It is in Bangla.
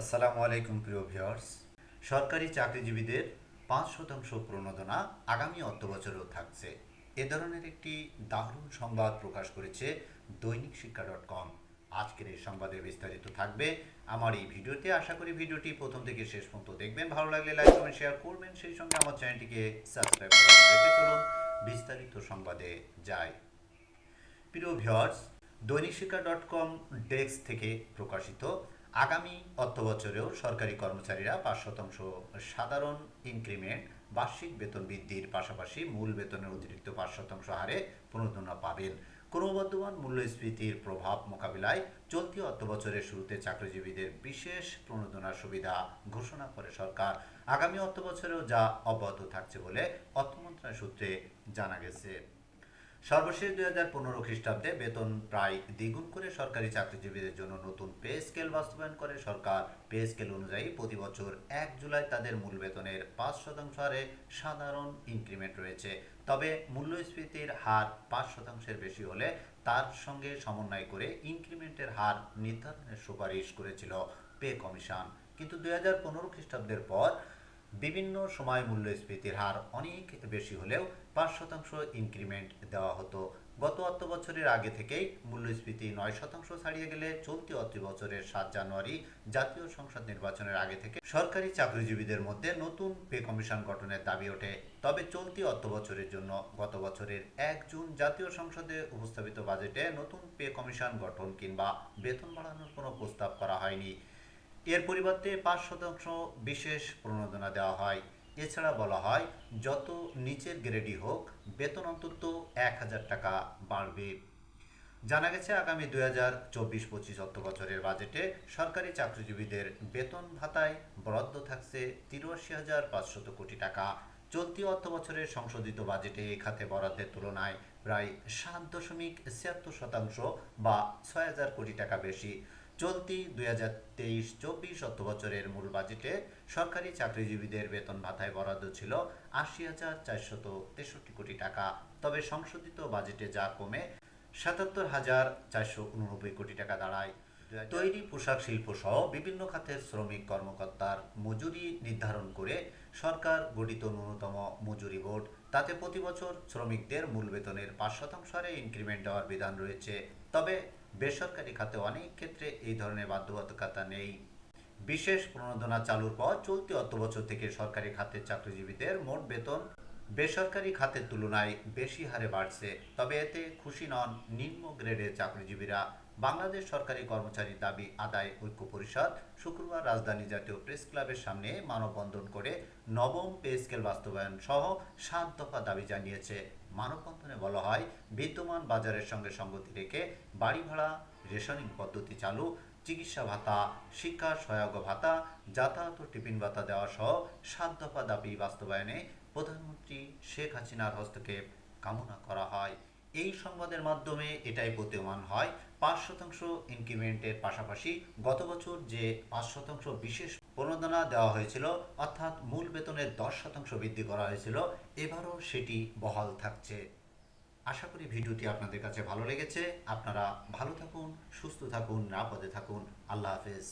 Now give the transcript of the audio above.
আসসালামু আলাইকুম, প্রিয় ভিউয়ার্স। সরকারি চাকরিজীবীদের পাঁচ শতাংশ প্রণোদনা আগামী অর্থ বছরেও থাকছে। এ ধরনের একটি দারুণ সংবাদ প্রকাশ করেছে দৈনিক শিক্ষা ডট কম। আজকের এই সংবাদে বিস্তারিত থাকবে আমার এই ভিডিওতে। আশা করি ভিডিওটি প্রথম থেকে শেষ পর্যন্ত দেখবেন। ভালো লাগলে লাইক, কমেন্ট, শেয়ার করবেন। সেই সঙ্গে আমার চ্যানেলটিকে সাবস্ক্রাইব করা রেখে চলুন। বিস্তারিত সংবাদে যায় প্রিয় ভিউয়ার্স দৈনিক শিক্ষা ডট কম ডেস্ক থেকে প্রকাশিত আগামী অর্থ বছরেও সরকারি কর্মচারীরা পাঁচ শতাংশ সাধারণ ইনক্রিমেন্ট বার্ষিক বেতন বৃদ্ধির পাশাপাশি মূল বেতনের অতিরিক্ত পাঁচ শতাংশ হারে প্রণোদনা পাবেন। ক্রমবর্ধমান মূল্যস্ফীতির প্রভাব মোকাবিলায় চলতি অর্থ বছরের শুরুতে চাকরিজীবীদের বিশেষ প্রণোদনার সুবিধা ঘোষণা করে সরকার। আগামী অর্থ বছরেও যা অব্যাহত থাকছে বলে অর্থ মন্ত্রণালয় সূত্রে জানা গেছে। সর্বশেষ দুই হাজার পনেরো খ্রিস্টাব্দে বেতন প্রায় দ্বিগুণ করে সরকারি চাকরিজীবীদের জন্য নতুন পে স্কেল বাস্তবায়ন করে। সরকার পে স্কেল অনুযায়ী প্রতি বছর এক জুলাই তাদের মূল বেতনের পাঁচ শতাংশ হারে সাধারণ ইনক্রিমেন্ট রয়েছে। তবে মূল্যস্ফীতির হার পাঁচ শতাংশের বেশি হলে তার সঙ্গে সমন্বয় করে ইনক্রিমেন্টের হার নির্ধারণের সুপারিশ করেছিল পে কমিশন। কিন্তু দুই হাজার পনেরো খ্রিস্টাব্দের পর বিভিন্ন সময় মূল্যস্ফীতির হার অনেক বেশি হলেও পাঁচ শতাংশ ইনক্রিমেন্ট দেওয়া হতো। গত অর্থ বছরের আগে থেকেই মূল্যস্ফীতি নয় শতাংশ ছাড়িয়ে গেলে চলতি অর্থ বছরের সাত জানুয়ারি জাতীয় সংসদ নির্বাচনের আগে থেকে সরকারি চাকরিজীবীদের মধ্যে নতুন পে কমিশন গঠনের দাবি ওঠে। তবে চলতি অর্থ বছরের জন্য গত বছরের এক জুন জাতীয় সংসদে উপস্থাপিত বাজেটে নতুন পে কমিশন গঠন কিংবা বেতন বাড়ানোর কোনো প্রস্তাব করা হয়নি। এর পরিবর্তে পাঁচ শতাংশ বিশেষ প্রণোদনা দেওয়া হয়। এছাড়া বলা হয়, যত নিচের গ্রেডই হোক, বেতন অন্তত এক হাজার টাকা বাড়বে। জানা গেছে, আগামী দুই হাজার চব্বিশ পঁচিশ অর্থ বছরের বাজেটে সরকারি চাকরিজীবীদের বেতন ভাতায় বরাদ্দ থাকছে তিরাশি হাজার পাঁচশত কোটি টাকা। চলতি অর্থ বছরের সংশোধিত বাজেটে এই খাতে বরাদ্দের তুলনায় প্রায় সাত দশমিক ছিয়াত্তর শতাংশ বা ছয় হাজার কোটি টাকা বেশি। চলতি দুই হাজার তেইশ চব্বিশ অর্থ বছরের মূল বাজেটে সরকারি চাকরিজীবীদের বেতন ভাতায় বরাদ্দ ছিল আশি হাজার চারশত তেষট্টি কোটি টাকা। তবে সংশোধিত বাজেটে যা কমে, সাতাত্তর হাজার চারশো উননব্বই কোটি টাকা দাঁড়ায়। তৈরি পোশাক শিল্প সহ বিভিন্ন খাতের শ্রমিক কর্মকর্তার মজুরি নির্ধারণ করে সরকার গঠিত ন্যূনতম মজুরি বোর্ড। তাতে প্রতি বছর শ্রমিকদের মূল বেতনের পাঁচ শতাংশ হারে ইনক্রিমেন্ট দেওয়ার বিধান রয়েছে। তবে বেসরকারি খাতে অনেক ক্ষেত্রে এই ধরনের বাধ্যবাধকতা নেই। বিশেষ প্রণোদনা চালুর পর চলতি অর্থবছর থেকে সরকারি খাতের চাকরিজীবীদের মোট বেতন বেসরকারি খাতের তুলনায় বেশি হারে বাড়ছে, তবে এতে খুশি নন নিম্ন গ্রেডের চাকরিজীবীরা। বাংলাদেশ সরকারি কর্মচারী দাবি, আদায় ঐক্য পরিষদ শুক্রবার রাজধানী জাতীয় প্রেস ক্লাবের সামনে মানববন্ধন করে নবম পে স্কেল বাস্তবায়ন সহ সাত দফা দাবি জানিয়েছে। মানববন্ধনে বলা হয়, বিদ্যমান বাজারের সঙ্গে সঙ্গতি রেখে বাড়ি ভাড়া রেশনিং পদ্ধতি চালু চিকিৎসা ভাতা, শিক্ষা সহায়ক ভাতা, যাতায়াত ও টিফিন ভাতা দেওয়া সহ সাত দফা দাবি বাস্তবায়নে প্রধানমন্ত্রী শেখ হাসিনার হস্তক্ষেপ কামনা করা হয়। এই সংবাদের মাধ্যমে এটাই প্রতীয়মান হয়, পাঁচ শতাংশ ইনক্রিমেন্টের পাশাপাশি গত বছর যে পাঁচ শতাংশ বিশেষ প্রণোদনা দেওয়া হয়েছিল, অর্থাৎ মূল বেতনের দশ শতাংশ বৃদ্ধি করা হয়েছিল, এবারও সেটি বহাল থাকছে। আশা করি ভিডিওটি আপনাদের কাছে ভালো লেগেছে। আপনারা ভালো থাকুন, সুস্থ থাকুন, নিরাপদে থাকুন। আল্লাহ হাফেজ।